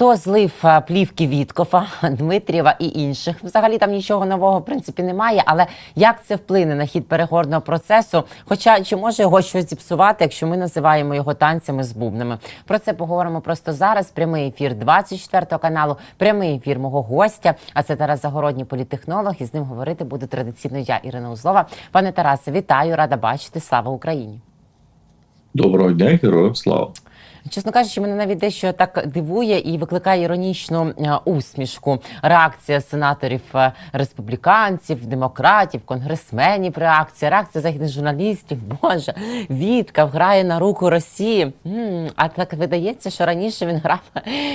Хто злив е, плівки Віткофа, Дмитрієва і інших? Взагалі там нічого нового в принципі немає. Але як це вплине на хід переговорного процесу? Хоча чи може його щось зіпсувати, якщо ми називаємо його танцями з бубнами? Про це поговоримо просто зараз. Прямий ефір 24 каналу, прямий ефір мого гостя. А це Тарас Загородній політехнолог. І з ним говорити буду традиційно я, Ірина Узлова. Пане Тарасе, вітаю, рада бачити. Слава Україні! Доброго дня, героям слава. Чесно кажучи, мене навіть дещо так дивує і викликає іронічну е, усмішку. Реакція сенаторів е, республіканців, демократів, конгресменів. Реакція, реакція західних журналістів. Боже, Віткав грає на руку Росії. А так видається, що раніше він грав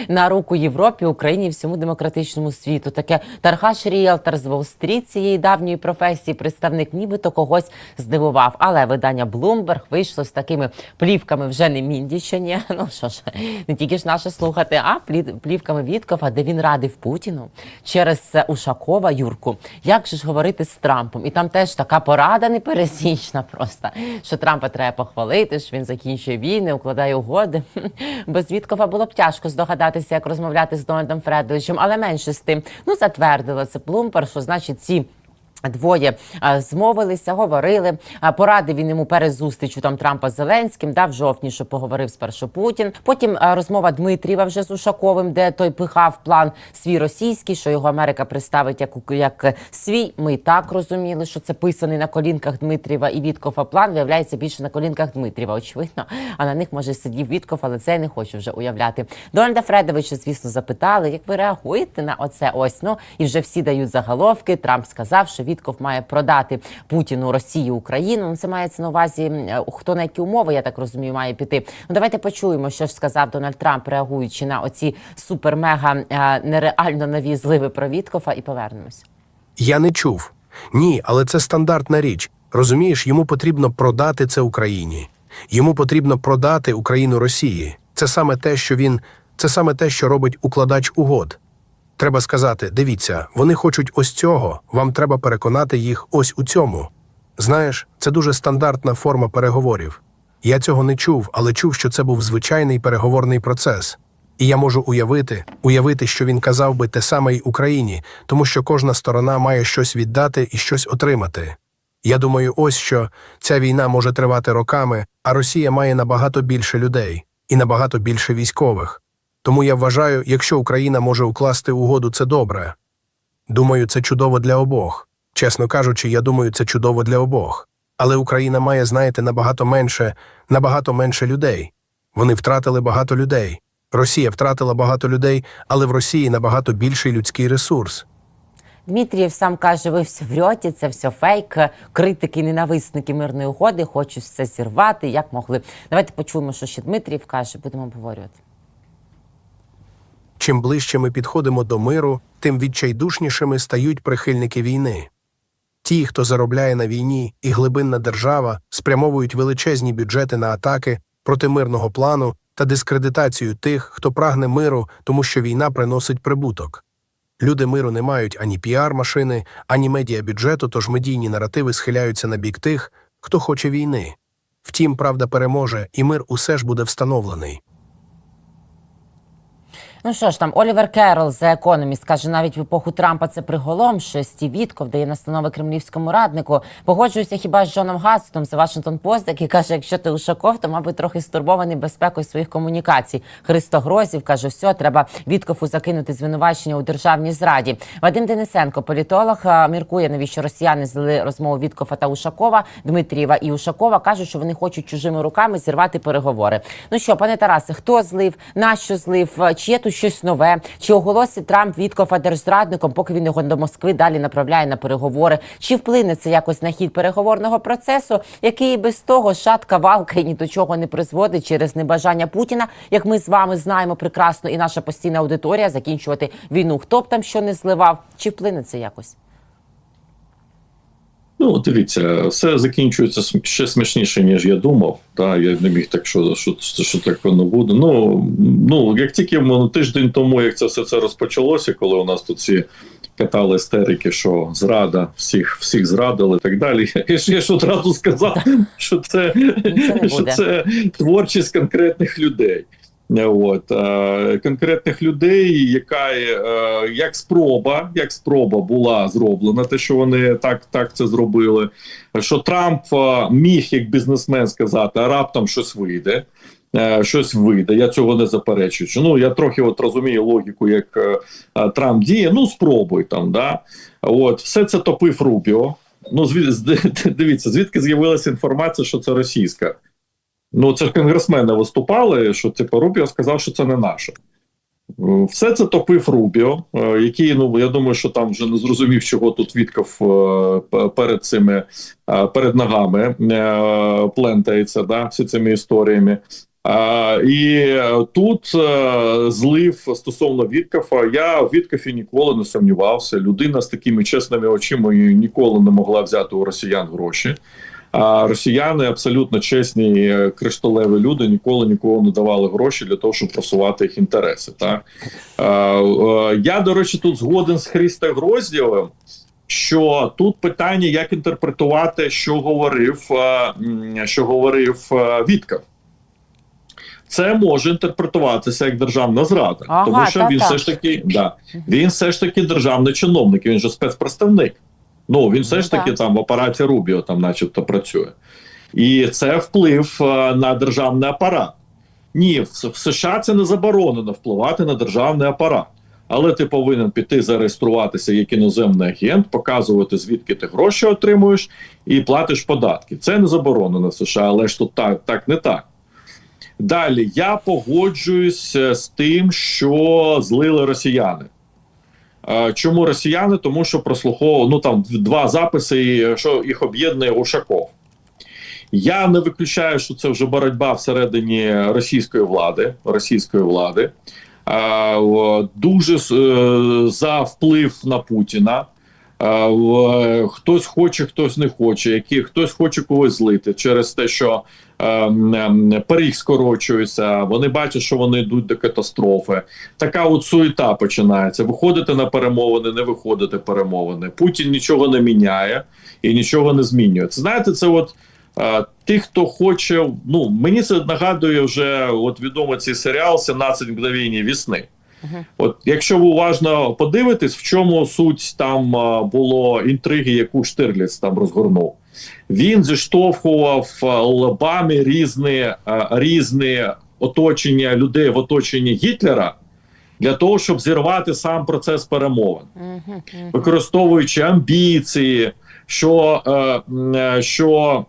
на руку Європі, Україні всьому демократичному світу. Таке Тархаш Ріелтор з Уолл-стріт цієї давньої професії, представник нібито когось здивував. Але видання Bloomberg вийшло з такими плівками вже не Міндічані. Ну що ж, не тільки ж наше слухати, а плі- плівками Віткова, де він радив Путіну через е, Ушакова Юрку. Як же ж говорити з Трампом? І там теж така порада непересічна просто, що Трампа треба похвалити, що він закінчує війни, укладає угоди. Без Віткова було б тяжко здогадатися, як розмовляти з Дональдом Фредовичем, але менше з тим. Ну, затвердила це Блумбер, що значить ці. Двоє змовилися, говорили. Порадив він йому перед зустрічю там Трампа з Зеленським, да, в жовтні, що поговорив спершу Путін. Потім розмова Дмитрієва вже з Ушаковим, де той пихав план свій російський, що його Америка представить як, як свій. Ми і так розуміли, що це писаний на колінках Дмитрієва і Віткофа план виявляється більше на колінках Дмитрієва, очевидно. А на них може сидів Вітков, але це я не хочу вже уявляти. Дональда Фредовича, звісно, запитали, як ви реагуєте на оце ось. Ну і вже всі дають заголовки. Трамп сказав, що Вітков має продати Путіну Росію Україну. Ну це мається на увазі хто на які умови, я так розумію, має піти. Ну давайте почуємо, що ж сказав Дональд Трамп, реагуючи на оці супер-мега е, нереально нові зливи про Віткофа, і повернемось. Я не чув. Ні, але це стандартна річ. Розумієш, йому потрібно продати це Україні. Йому потрібно продати Україну Росії. Це саме те, що він, це саме те, що робить укладач угод. Треба сказати: дивіться, вони хочуть ось цього. Вам треба переконати їх ось у цьому. Знаєш, це дуже стандартна форма переговорів. Я цього не чув, але чув, що це був звичайний переговорний процес. І я можу уявити, уявити, що він казав би те саме й Україні, тому що кожна сторона має щось віддати і щось отримати. Я думаю, ось що ця війна може тривати роками, а Росія має набагато більше людей і набагато більше військових. Тому я вважаю, якщо Україна може укласти угоду, це добре. Думаю, це чудово для обох. Чесно кажучи, я думаю, це чудово для обох. Але Україна має, знаєте, набагато менше, набагато менше людей. Вони втратили багато людей. Росія втратила багато людей, але в Росії набагато більший людський ресурс. Дмитрієв сам каже, ви все врете, це все фейк. Критики, ненависники мирної угоди хочуть все зірвати. Як могли? Давайте почуємо, що ще Дмитрієв каже, будемо обговорювати. Чим ближче ми підходимо до миру, тим відчайдушнішими стають прихильники війни. Ті, хто заробляє на війні, і глибинна держава спрямовують величезні бюджети на атаки проти мирного плану та дискредитацію тих, хто прагне миру, тому що війна приносить прибуток. Люди миру не мають ані піар-машини, ані медіабюджету, тож медійні наративи схиляються на бік тих, хто хоче війни. Втім, правда переможе, і мир усе ж буде встановлений. Ну що ж там, Олівер Керол The Economist каже, навіть в епоху Трампа це приголомшує. Стів Вітков дає настанови кремлівському раднику. Погоджуюся хіба з Джоном Гастом, The Washington Post, який каже, якщо ти Ушаков, то мабуть трохи стурбований безпекою своїх комунікацій. Христо Грозів каже, все, треба Віткову закинути звинувачення у державній зраді. Вадим Денисенко, політолог, міркує, навіщо росіяни злили розмову Віткова та Ушакова, Дмитрієва і Ушакова. кажуть, що вони хочуть чужими руками зірвати переговори. Ну що, пане Тарасе, хто злив, нащо злив, чи є тут щось нове? Чи оголосить Трамп Віткофа держзрадником, поки він його до Москви далі направляє на переговори? Чи вплине це якось на хід переговорного процесу, який без того шатка валка і ні до чого не призводить через небажання Путіна, як ми з вами знаємо прекрасно, і наша постійна аудиторія закінчувати війну? Хто б там що не зливав? Чи вплине це якось? Ну, дивіться, все закінчується ще смішніше, ніж я думав. Та, я не міг так, що, що, що так воно буде. Ну, ну, як тільки ну, тиждень тому, як це все це розпочалося, коли у нас тут всі катали істерики, що зрада, всіх, всіх зрадили і так далі. Я ж, я ж одразу сказав, що це, не що це творчість конкретних людей. От е, конкретних людей, яка е, як спроба, як спроба була зроблена, те, що вони так, так це зробили. Що Трамп е, міг як бізнесмен сказати, а раптом щось вийде. Щось вийде, я цього не заперечую. Ну я трохи от розумію логіку, як е, Трамп діє. Ну спробуй там, да от все це топив Рубіо. Ну звід, дивіться, звідки з'явилася інформація, що це російська. Ну, це ж конгресмени виступали, що типу Рубіо сказав, що це не наше. Е, Все це топив Рубіо, е, який, ну я думаю, що там вже не зрозумів, чого тут Вітков е, перед цими перед ногами плентається, да, всі цими історіями. І тут злив стосовно Віткафа. Я в Віткафі ніколи не сумнівався. Людина з такими чесними очима ніколи не могла взяти у росіян гроші. А росіяни абсолютно чесні е, кришталеві люди ніколи нікого не давали гроші для того, щоб просувати їх інтереси. Так е, я до речі, тут згоден з Христо Гроздєвим, що тут питання, як інтерпретувати, що говорив, е, що говорив Вітков. Це може інтерпретуватися як державна зрада, Ага, тому що він та-та. все ж таки да, він все ж таки державний чиновник, він же спецпредставник. Ну він все Ну, ж таки там в апараті Рубіо там, начебто, працює, і це вплив е, на державний апарат. Ні, в, США це не заборонено впливати на державний апарат. Але ти повинен піти зареєструватися як іноземний агент, показувати звідки ти гроші отримуєш і платиш податки. Це не заборонено в США, але ж тут так, так не так. Далі я погоджуюсь е, з тим, що злили росіяни. Е, Чому росіяни? Тому що прослуховував ну там два записи, е, що їх об'єднує Ушаков. Я не виключаю, що це вже боротьба всередині російської влади. Російської влади. Е, дуже за вплив на Путіна. Хтось хоче, хтось не хоче, які хтось хоче когось злити через те, що е, м, пиріг скорочується. Вони бачать, що вони йдуть до катастрофи. Така от суєта починається. Виходити на перемовини, не виходити перемовини. Путін нічого не міняє і нічого не змінює. Це знаєте, це от. е, Тих, хто хоче, ну мені це нагадує вже от відомий цей серіал «17 мгновень весни. От, якщо ви уважно подивитесь, в чому суть там а, було інтриги, яку Штирліц там розгорнув. Він зіштовхував а, лобами різні, різні оточення людей в оточенні Гітлера для того, щоб зірвати сам процес перемовин використовуючи амбіції, що, е, е, що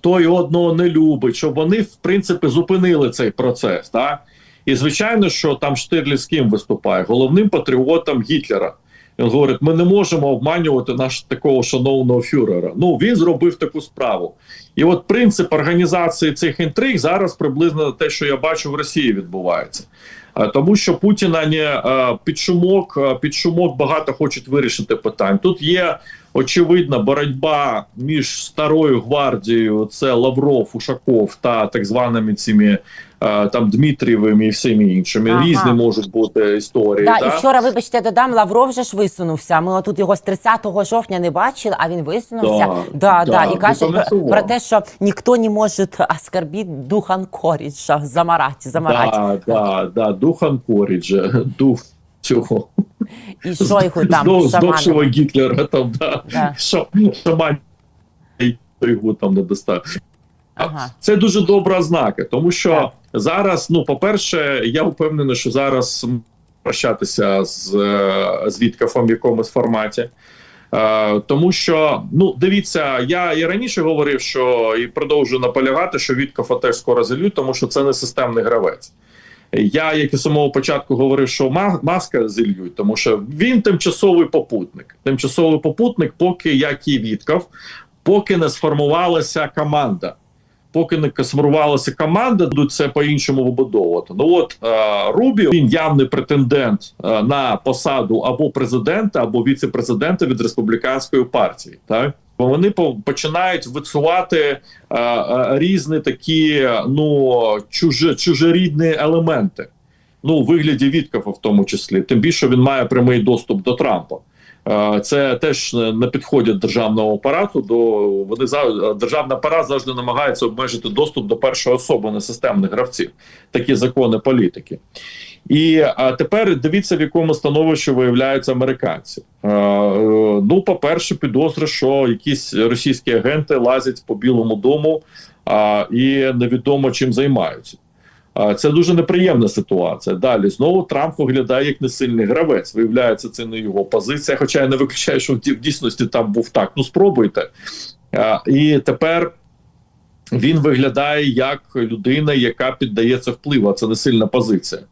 той одного не любить, щоб вони в принципі зупинили цей процес. Так? І звичайно, що там Штирліц з ким виступає головним патріотом Гітлера. Він говорить: ми не можемо обманювати наш такого шановного фюрера. Ну він зробив таку справу. І от принцип організації цих інтриг зараз приблизно те, що я бачу в Росії, відбувається. Тому що Путіна не е, під шумок, е, під шумок багато хочуть вирішити питань. Тут є очевидна боротьба між старою гвардією, це Лавров, Ушаков та так званими цими там Дмитрієвими і всіми іншими. Ага. Різні можуть бути історії. Да, да? і вчора, вибачте, додам, Лавров же ж висунувся. Ми отут його з 30 жовтня не бачили, а він висунувся. Да, Да, да, да, і каже про, про те, що ніхто не може оскорбити духан Коріджа, замарати, замарати. Да, да, да, дух Анкоріджа, дух цього І Шойгу там, здох- здохшого. Гітлера там, да. Да. Що, шаман його там не достав. Ага. Це дуже добра ознака, тому що Так. зараз, ну, по-перше, я впевнений, що зараз прощатися з, е, з Віткафом в якомусь форматі. Е, тому що, ну, дивіться, я і раніше говорив, що і продовжую наполягати, що Віткафа теж скоро зальють, тому що це не системний гравець. Я, як і самого початку, говорив, що Ма- маска зільють, тому що він тимчасовий попутник. Тимчасовий попутник, поки як і Вітков, поки не сформувалася команда. Поки не сформувалася команда, будуть це по-іншому вибудовувати. Ну от е, Рубіо він явний претендент е, на посаду або президента, або віце-президента від республіканської партії. Так бо вони починають висувати е, е, різні такі ну чуже, чужорідні елементи. Ну, у вигляді Віткафа в тому числі, тим більше він має прямий доступ до Трампа. Це теж не підходять державного апарату. До вони за державний апарат завжди намагається обмежити доступ до першої особи несистемних гравців. Такі закони політики. І а тепер дивіться, в якому становищі виявляються американці. Е, ну, по-перше, підозри, що якісь російські агенти лазять по Білому дому і невідомо чим займаються. Це дуже неприємна ситуація. Далі знову Трамп виглядає як несильний гравець. Виявляється, це не його позиція. Хоча я не виключаю, що в дійсності там був так. Ну спробуйте. І тепер він виглядає як людина, яка піддається впливу. Це не сильна позиція.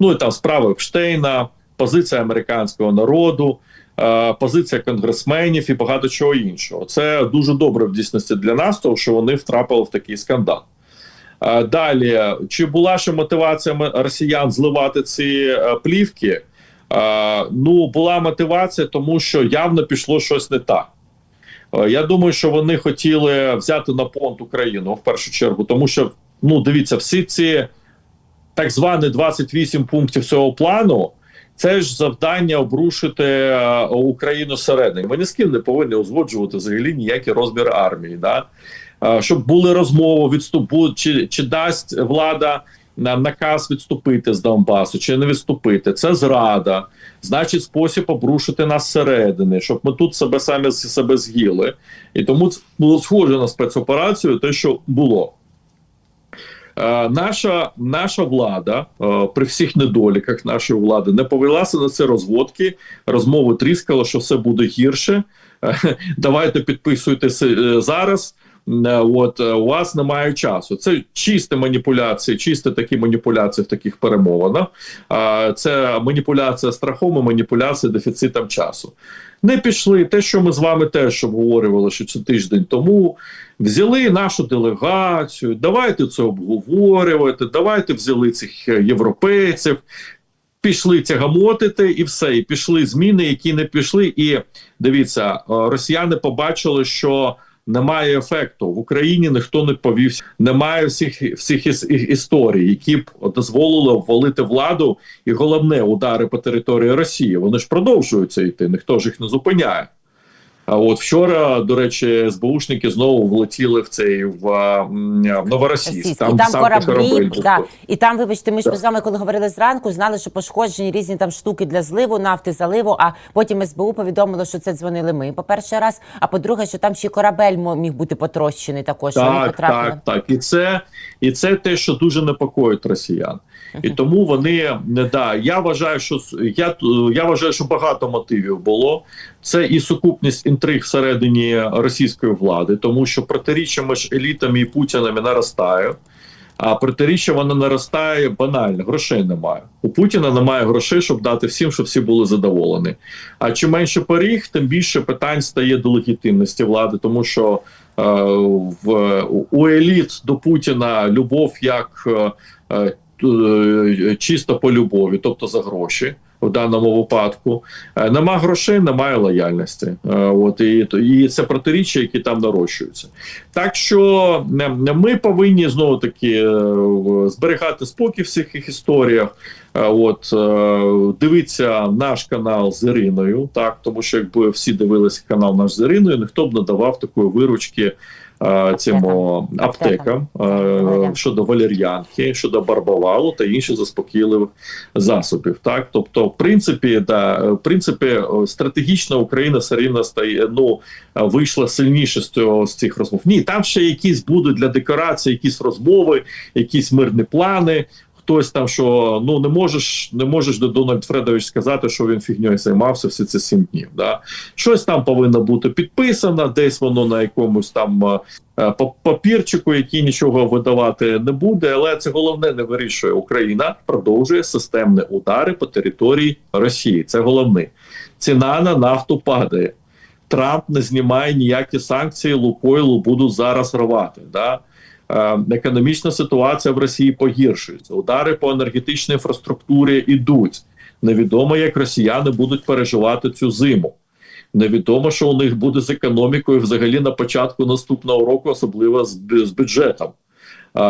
Ну і там справи Епштейна, позиція американського народу, позиція конгресменів і багато чого іншого. Це дуже добре в дійсності для нас, тому що вони втрапили в такий скандал. Далі, чи була ще мотивація росіян зливати ці е, плівки? Ну, була мотивація, тому що явно пішло щось не так. Е, Я думаю, що вони хотіли взяти на понт Україну в першу чергу, тому що ну дивіться, всі ці так звані 28 пунктів цього плану. Це ж завдання обрушити е, Україну зсередини. Ні з ким не повинні узгоджувати взагалі ніякі розміри армії. Да? Щоб були розмови, відступу, чи, чи дасть влада на наказ відступити з Донбасу, чи не відступити. Це зрада, значить, спосіб обрушити нас зсередини, щоб ми тут себе самі себе з'їли. І тому це було схоже на спецоперацію, те, що було. Е, наша наша влада е, при всіх недоліках нашої влади не повелася на це розводки. Розмови тріскало, що все буде гірше. Е, Давайте підписуйтеся е, зараз. Е, От е, у вас немає часу. Це чисті маніпуляції, чисті такі маніпуляції в таких перемовинах. Це маніпуляція страхом, і маніпуляція дефіцитом часу. Не пішли те, що ми з вами теж обговорювали, що це тиждень тому. Взяли нашу делегацію, давайте це обговорювати, давайте взяли цих е, європейців, пішли тягамотити і все. І пішли зміни, які не пішли. І дивіться, е, росіяни побачили, що немає ефекту в Україні. Ніхто не повівся, немає всіх всіх іс- історій, які б дозволили ввалити владу, і головне удари по території Росії. Вони ж продовжуються йти. Ніхто ж їх не зупиняє. А от вчора, до речі, СБУшники знову влетіли в цей в, в Новоросійськ. Російський. і там кораблі, корабель да. і там, вибачте, ми ж Так. з вами, коли говорили зранку, знали, що пошкоджені різні там штуки для зливу, нафти, заливу. А потім СБУ повідомило, що це дзвонили ми. По перший раз. А по-друге, що там ще корабель міг бути потрощений також. Вони Так, потрапили. так, так. І це, і це те, що дуже непокоїть росіян. І тому вони не да. Я вважаю, що я, я вважаю, що багато мотивів було. Це і сукупність інтриг всередині російської влади, тому що протиріччя між елітами і путінами наростає. А протиріччя воно наростає банально, грошей немає. У Путіна немає грошей, щоб дати всім, щоб всі були задоволені. А чим менше поріг, тим більше питань стає до легітимності влади, тому що е, в у еліт до Путіна любов як е, е, е, чисто по любові, тобто за гроші. В даному випадку Е, нема грошей, немає лояльності. Е, От і, і це протиріччя, які там нарощуються. Так що е, ми повинні знову таки е, зберігати спокій в всіх історіях. Е, От е, дивіться наш канал з Іриною, так тому що якби всі дивилися канал наш з Іриною, ніхто б не давав такої виручки. Е, Цим аптекам е, щодо валер'янки, щодо барбавалу та інших заспокійливих засобів. Так, тобто, в принципі, да, в принципі, стратегічна Україна все рівно стає ну вийшла сильніше з цього з цих розмов. Ні, там ще якісь будуть для декорації, якісь розмови, якісь мирні плани. Хтось там, що ну не можеш, не можеш до Дональд Фредович сказати, що він фігньою займався всі ці сім днів. Да? Щось там повинно бути підписано, десь воно на якомусь там е, е, па- папірчику, який нічого видавати не буде. Але це головне не вирішує. Україна продовжує системні удари по території Росії. Це головне. Ціна на нафту падає. Трамп не знімає ніякі санкції, Лукойлу будуть зараз рвати. Да? Е, економічна ситуація в Росії погіршується. Удари по енергетичній інфраструктурі йдуть. Невідомо, як росіяни будуть переживати цю зиму. Невідомо, що у них буде з економікою взагалі на початку наступного року, особливо з, з бюджетом.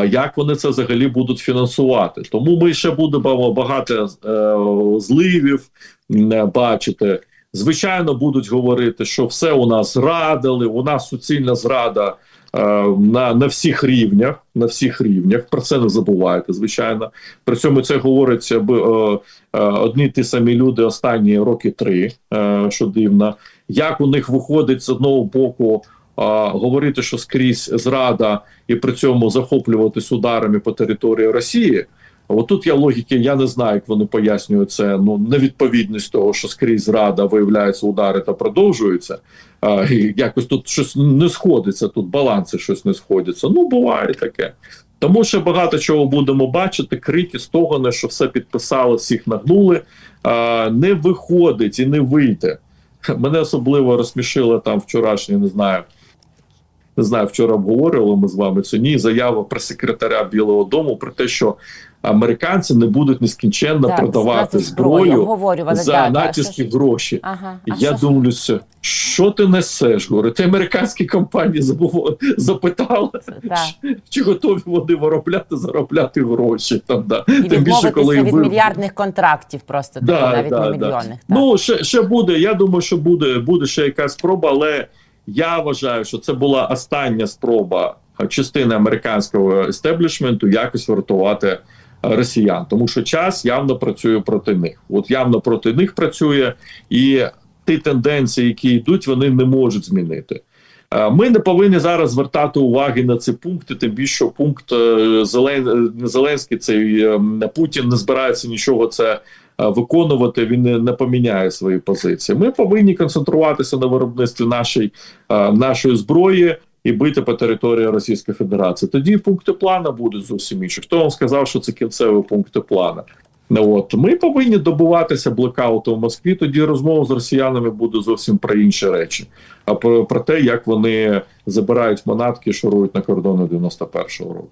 Як вони це взагалі будуть фінансувати? Тому ми ще будемо багато е, зливів м, бачити. Звичайно, будуть говорити, що все у нас зрадили, у нас суцільна зрада е, на, на всіх рівнях. На всіх рівнях про це не забувайте. Звичайно, при цьому це говориться е, е, одні ті самі люди останні роки три, е, що дивно. Як у них виходить з одного боку е, говорити, що скрізь зрада, і при цьому захоплюватись ударами по території Росії. Отут я логіки, я не знаю, як вони пояснюють це. Ну невідповідність того, що скрізь зрада виявляються удари та продовжуються. Якось тут щось не сходиться, тут баланси щось не сходяться. Ну буває таке. Тому що багато чого будемо бачити. Крики стогони, що все підписали, всіх нагнули. Не виходить і не вийде. Мене особливо розсмішило там вчорашнє, не знаю. Не знаю, вчора обговорювали ми з вами чи ні. Заява прес-секретаря Білого Дому про те, що американці не будуть нескінченно Так, продавати зброю, за да, да, натівські що гроші. Ага. А я що що ти несеш? Говорю, ти американські компанії забув, запитали, чи готові вони виробляти, заробляти гроші. Там, да. І Тим більше, коли від ви- мільярдних контрактів, просто Да, таки, навіть да, не да. мільйонних. так. Ну, ще, ще буде. Я думаю, що буде, буде ще якась спроба, але я вважаю, що це була остання спроба частини американського естеблішменту якось врятувати росіян, тому що час явно працює проти них. От явно проти них працює, і ті тенденції, які йдуть, вони не можуть змінити. Е, Ми не повинні зараз звертати уваги на ці пункти, тим більше що пункт е, Зелен... Зеленський, цей е, Путін не збирається нічого це е, виконувати. Він не, не поміняє свої позиції. Ми повинні концентруватися на виробництві нашої, нашої зброї і бити по території Російської Федерації. Тоді пункти плану будуть зовсім інші. Хто вам сказав, що це кінцеві пункти плану? Ну от ми повинні добуватися блокауту в Москві. Тоді розмова з росіянами буде зовсім про інші речі, а про, про те, як вони забирають манатки, шурують на кордони 91-го року.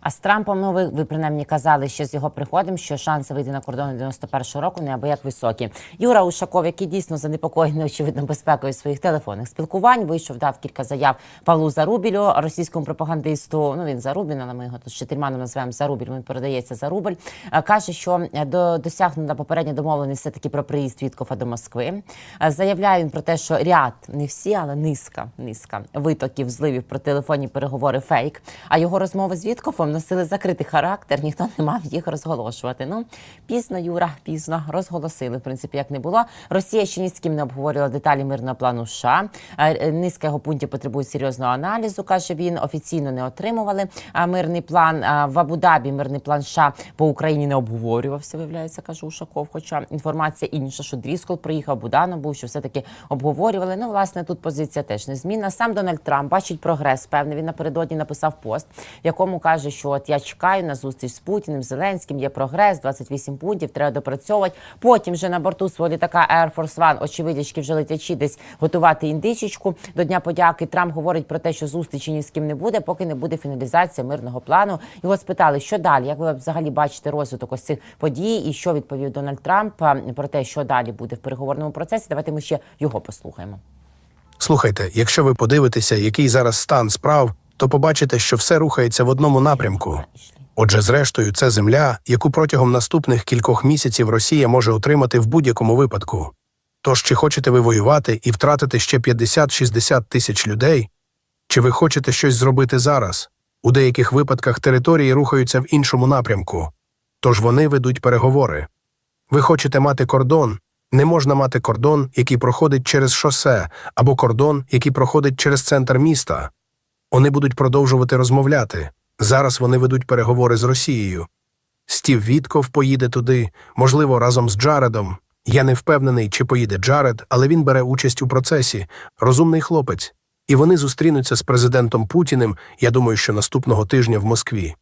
А з Трампом, ну ви, ви принаймні казали, що з його приходом, що шанси вийти на кордони 91-го року неабияк високі. Юра Ушаков, який дійсно занепокоєний очевидно безпекою своїх телефонних спілкувань, вийшов, дав кілька заяв Павлу Зарубілю, російському пропагандисту. Ну він Зарубін, але ми його тут чотирманом називаємо Зарубіль. Він передається за рубль. Е, Каже, що е, до досягнута попередня домовленість все таки про приїзд Віткофа до Москви. Е, Заявляє він про те, що ряд не всі, але низка, низка витоків зливів про телефонні переговори фейк. А його розмови з Віткофом носили закритий характер, ніхто не мав їх розголошувати. Ну пізно, Юра, пізно розголосили. В принципі, як не було. Росія ще ні з ким не обговорювала деталі мирного плану США. Е, е, Низка його пунктів потребує серйозного аналізу. каже він. Офіційно не отримували мирний план. В Абу-Дабі мирний план США по Україні не обговорювався. Виявляється, каже Ушаков. Хоча інформація інша, що Дріскол приїхав, Буданов був, що все таки обговорювали. Ну, власне, тут позиція теж незмінна. Сам Дональд Трамп бачить прогрес. Певне, він напередодні написав пост, в якому каже, що от я чекаю на зустріч з Путіним, Зеленським. Є прогрес, 28 пунктів, треба допрацьовувати. Потім вже на борту свого літака Air Force One, очевидячки, вже летячи десь готувати індичечку до Дня подяки. Трамп говорить про те, що зустрічі ні з ким не буде, поки не буде фіналізація мирного плану. Його спитали, що далі, як ви взагалі бачите розвиток ось цих подій, і що відповів Дональд Трамп про те, що далі буде в переговорному процесі. Давайте ми ще його послухаємо. Слухайте, якщо ви подивитеся, який зараз стан справ, то побачите, що все рухається в одному напрямку. Отже, зрештою, це земля, яку протягом наступних кількох місяців Росія може отримати в будь-якому випадку. Тож, чи хочете ви воювати і втратити ще 50-60 тисяч людей? Чи ви хочете щось зробити зараз? У деяких випадках території рухаються в іншому напрямку, тож вони ведуть переговори. Ви хочете мати кордон? Не можна мати кордон, який проходить через шосе, або кордон, який проходить через центр міста. Вони будуть продовжувати розмовляти. Зараз вони ведуть переговори з Росією. Стів Вітков поїде туди, можливо, разом з Джаредом. Я не впевнений, чи поїде Джаред, але він бере участь у процесі. Розумний хлопець. І вони зустрінуться з президентом Путіним, я думаю, що наступного тижня в Москві.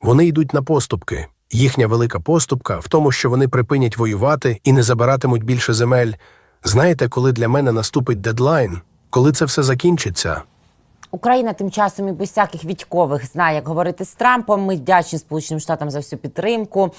Вони йдуть на поступки. Їхня велика поступка в тому, що вони припинять воювати і не забиратимуть більше земель. Знаєте, коли для мене наступить дедлайн? Коли це все закінчиться? Україна тим часом і без всяких відькових знає, як говорити з Трампом. Ми вдячні Сполученим Штатам за всю підтримку.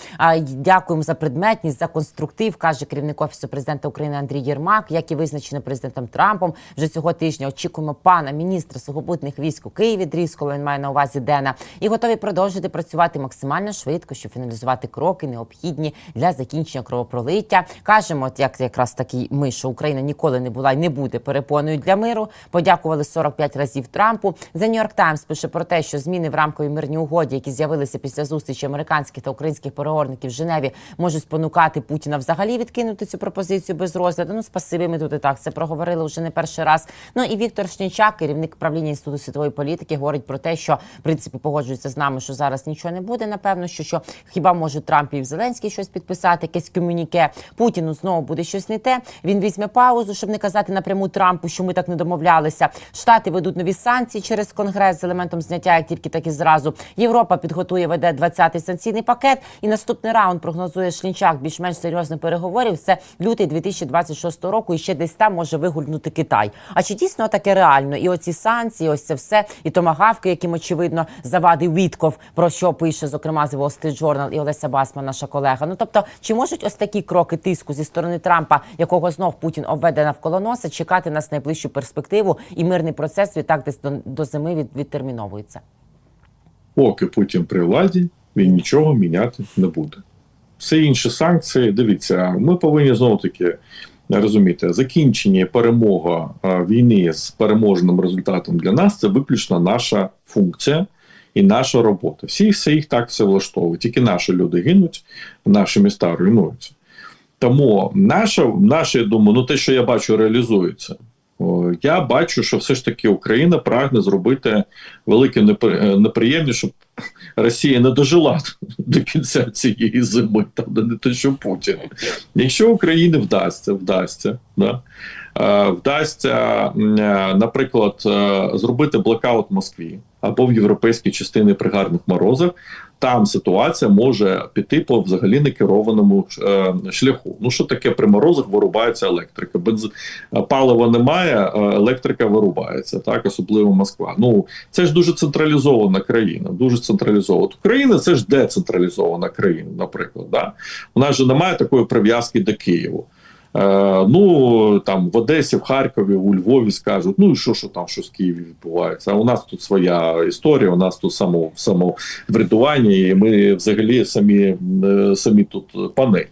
Дякуємо за предметність, за конструктив, каже керівник офісу президента України Андрій Єрмак, як і визначено президентом Трампом. Вже цього тижня очікуємо пана міністра сухопутних військ у Києві. Дріскола він має на увазі Дена, і готові продовжити працювати максимально швидко, щоб фіналізувати кроки, необхідні для закінчення кровопролиття. Кажемо, от як якраз такі ми, що Україна ніколи не була і не буде перепоною для миру. Подякували 45 разів. The New York Times пише про те, що зміни в рамковій мирній угоді, які з'явилися після зустрічі американських та українських переговорників в Женеві, можуть спонукати Путіна взагалі відкинути цю пропозицію без розгляду. Ну, спасибі, ми тут і так це проговорили вже не перший раз. Ну і Віктор Шнічак, керівник правління інституту світової політики, говорить про те, що в принципі погоджується з нами, що зараз нічого не буде. Напевно, що, що хіба може Трамп і Зеленський щось підписати, якесь комюніке. Путіну знову буде щось не те. Він візьме паузу, щоб не казати напряму Трампу, що ми так не домовлялися. Штати ведуть нові санкції через конгрес з елементом зняття, як тільки так і зразу. Європа підготує веде 20-й санкційний пакет. І наступний раунд прогнозує Шлінчак більш-менш серйозних переговорів. Це лютий 2026 року. І ще десь там може вигульнути Китай. А чи дійсно таке реально? І оці санкції, ось це все, і томагавки, яким очевидно завадив Вітков, про що пише зокрема з Street Journal і Олеся Басма, наша колега. Ну тобто, чи можуть ось такі кроки тиску зі сторони Трампа, якого знов Путін обведе навколо носа, чекати нас найближчу перспективу, і мирний процес відтак десь до, до зими від, відтерміновується? Поки Путін при владі, він нічого міняти не буде. Все інші санкції, дивіться, ми повинні знову таки розуміти, закінчення перемога війни з переможним результатом для нас це виключно наша функція і наша робота. Всі все їх так все влаштовує. Тільки наші люди гинуть, наші міста руйнуються. Тому наша, наша, я думаю, ну те, що я бачу, реалізується. Я бачу, що все ж таки Україна прагне зробити велике е, неприємність, щоб Росія не дожила до кінця цієї зими, там не те, що Путін. Якщо Україні вдасться, вдасться, да, е, вдасться, е, наприклад, зробити блокаут в Москві або в європейській частині при гарних морозах, там ситуація може піти по взагалі некерованому е, шляху. Ну що таке при морозах вирубається електрика? Без палива немає, е, електрика вирубається, так особливо Москва. Ну це ж дуже централізована країна. Дуже централізована. Україна це ж децентралізована країна, наприклад. Да? У нас же немає такої прив'язки до Києву. Е, ну там в Одесі, в Харкові, у Львові скажуть, ну і що, що там що з Києві відбувається. У нас тут своя історія, у нас тут само, самоврядування, і ми взагалі самі, е, самі тут пани.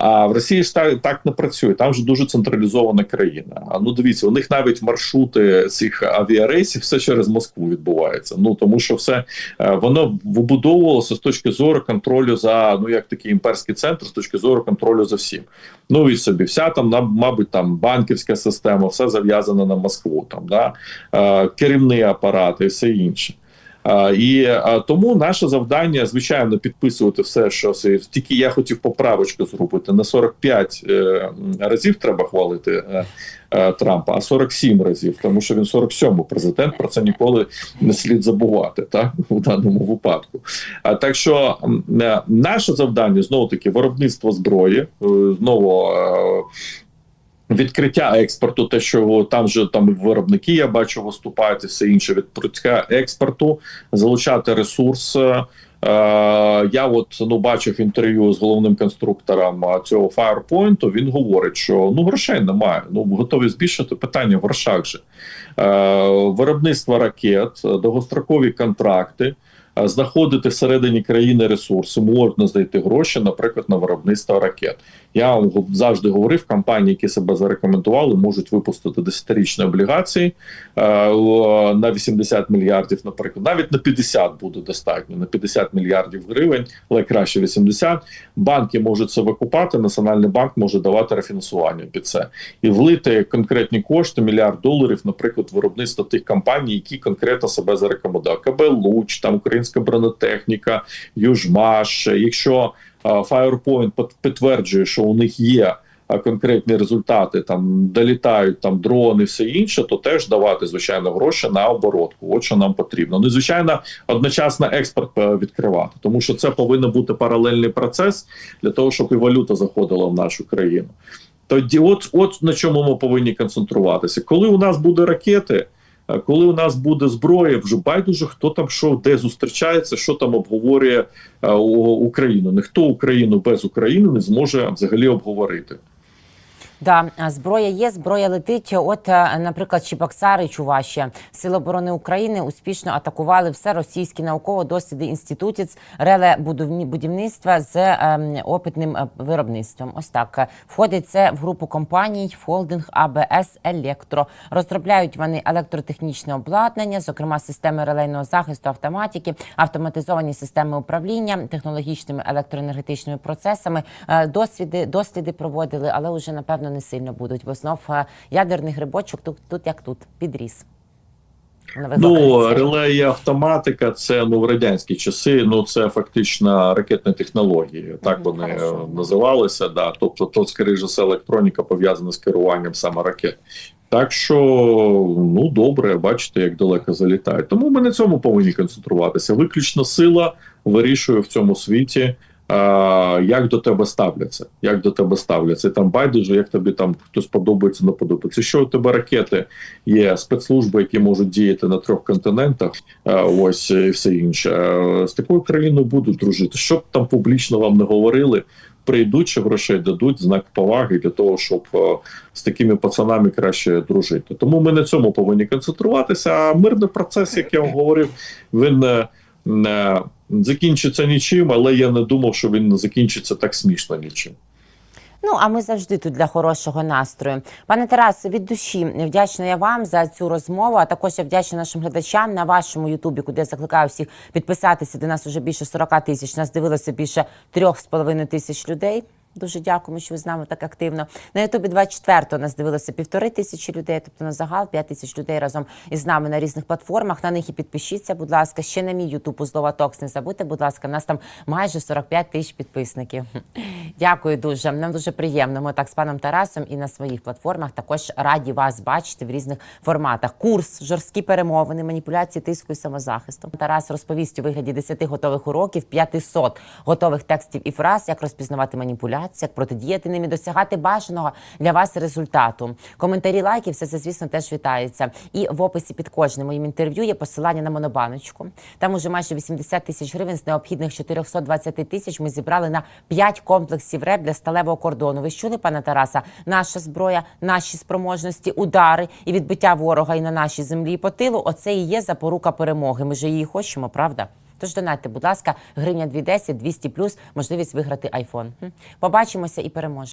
А в Росії ж так, не працює. Там же дуже централізована країна. А ну дивіться, у них навіть маршрути цих авіарейсів все через Москву відбувається. Ну тому що все е, воно вибудовувалося з точки зору контролю за ну як такий імперський центр, з точки зору контролю за всім. Ну і собі, вся там мабуть, там банківська система, все зав'язано на Москву. Там да е, керівний апарат і все інше. І тому наше завдання, звичайно, підписувати все, що тільки я хотів поправочку зробити. На 45 е, разів треба хвалити е, е, Трампа, а 47 разів, тому що він 47-й президент. Про це ніколи не слід забувати, так у даному випадку. А так що наше завдання знову таки виробництво зброї, знову. Е, Відкриття експорту, те, що там же там виробники, я бачу, виступають і все інше. Відкриття експорту, залучати ресурс. Е, я от ну бачив інтерв'ю з головним конструктором цього Firepoint, Він говорить, що ну грошей немає. Ну готові збільшити питання в грошах же е, виробництво ракет, довгострокові контракти. Е, Знаходити всередині країни ресурси, можна знайти гроші, наприклад, на виробництво ракет. Я завжди говорив, компанії, які себе зарекомендували, можуть випустити десятирічні облігації е, на 80 мільярдів, наприклад, навіть на 50 буде достатньо, на 50 мільярдів гривень, але краще 80. Банки можуть це викупати. Національний банк може давати рефінансування під це і влити конкретні кошти, мільярд доларів, наприклад, виробництво тих компаній, які конкретно себе зарекомендували. КБ Луч, там українська бронетехніка, Южмаш. Якщо Firepoint підтверджує, що у них є конкретні результати, там долітають там дрони, все інше, то теж давати звичайно гроші на оборотку. От що нам потрібно. Ну і звичайно, одночасно експорт е, відкривати, тому що це повинен бути паралельний процес для того, щоб і валюта заходила в нашу країну. Тоді, от, от на чому ми повинні концентруватися. Коли у нас буде ракети, Коли у нас буде зброя, вже байдуже, хто там що де зустрічається, що там обговорює е, Україну. Ніхто Україну без України не зможе взагалі обговорити. Да, зброя є, зброя летить. От, е, наприклад, Чебоксари, Чувашія, Сили оборони України успішно атакували все російські науково-дослідний інститут з реле будівництва з ем, опитним е, виробництвом. Ось так входить це в групу компаній Холдинг АБС Електро. Розробляють вони електротехнічне обладнання, зокрема системи релейного захисту, автоматики, автоматизовані системи управління технологічними електроенергетичними процесами. Е, Досвіди досліди проводили, але вже напевно не сильно будуть. Бо знов е, ядерний грибочок тут, тут як тут підріс. Ну, реле і автоматика це ну в радянські часи. Ну це фактично ракетні технології. Так Мгм, вони хорошо. е, називалися. Да, тобто, то скоріше все електроніка пов'язана з керуванням саме ракет. Так що ну добре, бачите, як далеко залітають. Тому ми на цьому повинні концентруватися. Виключно сила вирішує в цьому світі. Як до тебе ставляться, як до тебе ставляться, там байдуже, як тобі там хтось подобається, не подобається. Що у тебе ракети є спецслужби, які можуть діяти на трьох континентах, е, ось і все інше. Е, З такою країною будуть дружити. Що б там публічно вам не говорили, прийдуть чи грошей дадуть знак поваги для того, щоб е, з такими пацанами краще дружити. Тому ми на цьому повинні концентруватися. А мирний процес, як я вам говорив, він закінчиться нічим, але я не думав, що він закінчиться так смішно нічим. Ну а ми завжди тут для хорошого настрою. Пане Тарасе, від душі вдячна я вам за цю розмову. А також я вдячна нашим глядачам на вашому Ютубі, куди я закликаю всіх підписатися. До нас вже більше 40 тисяч. Нас дивилося більше 3,5 тисяч людей. Дуже дякуємо, що ви з нами так активно. На Ютубі 24-го нас дивилося півтори тисячі людей, тобто на загал 5 тисяч людей разом із нами на різних платформах. На них і підпишіться, будь ласка. Ще на мій Ютуб у Злова Токс. Не забудьте, будь ласка, нас там майже 45 тисяч підписників. Дякую дуже. Нам дуже приємно. Ми так з паном Тарасом і на своїх платформах також раді вас бачити в різних форматах. Курс, жорсткі перемовини, маніпуляції тиску і самозахисту. Тарас розповість у вигляді 10 готових уроків, 500 готових текстів і фраз, як розпізнавати маніпуляції, як протидіяти ним і досягати бажаного для вас результату. Коментарі, лайки, все це, звісно, теж вітається. І в описі під кожним моїм інтерв'ю є посилання на монобаночку. Там уже майже 80 тисяч гривень з необхідних 420 тисяч ми зібрали на 5 комплексів РЕП для сталевого кордону. Ви чули, пане Тараса? Наша зброя, наші спроможності, удари і відбиття ворога і на нашій землі і по тилу. Оце і є запорука перемоги. Ми ж її хочемо, правда? Тож донайте, будь ласка, гривня 210, 200 плюс, можливість виграти айфон. Побачимося і переможемо.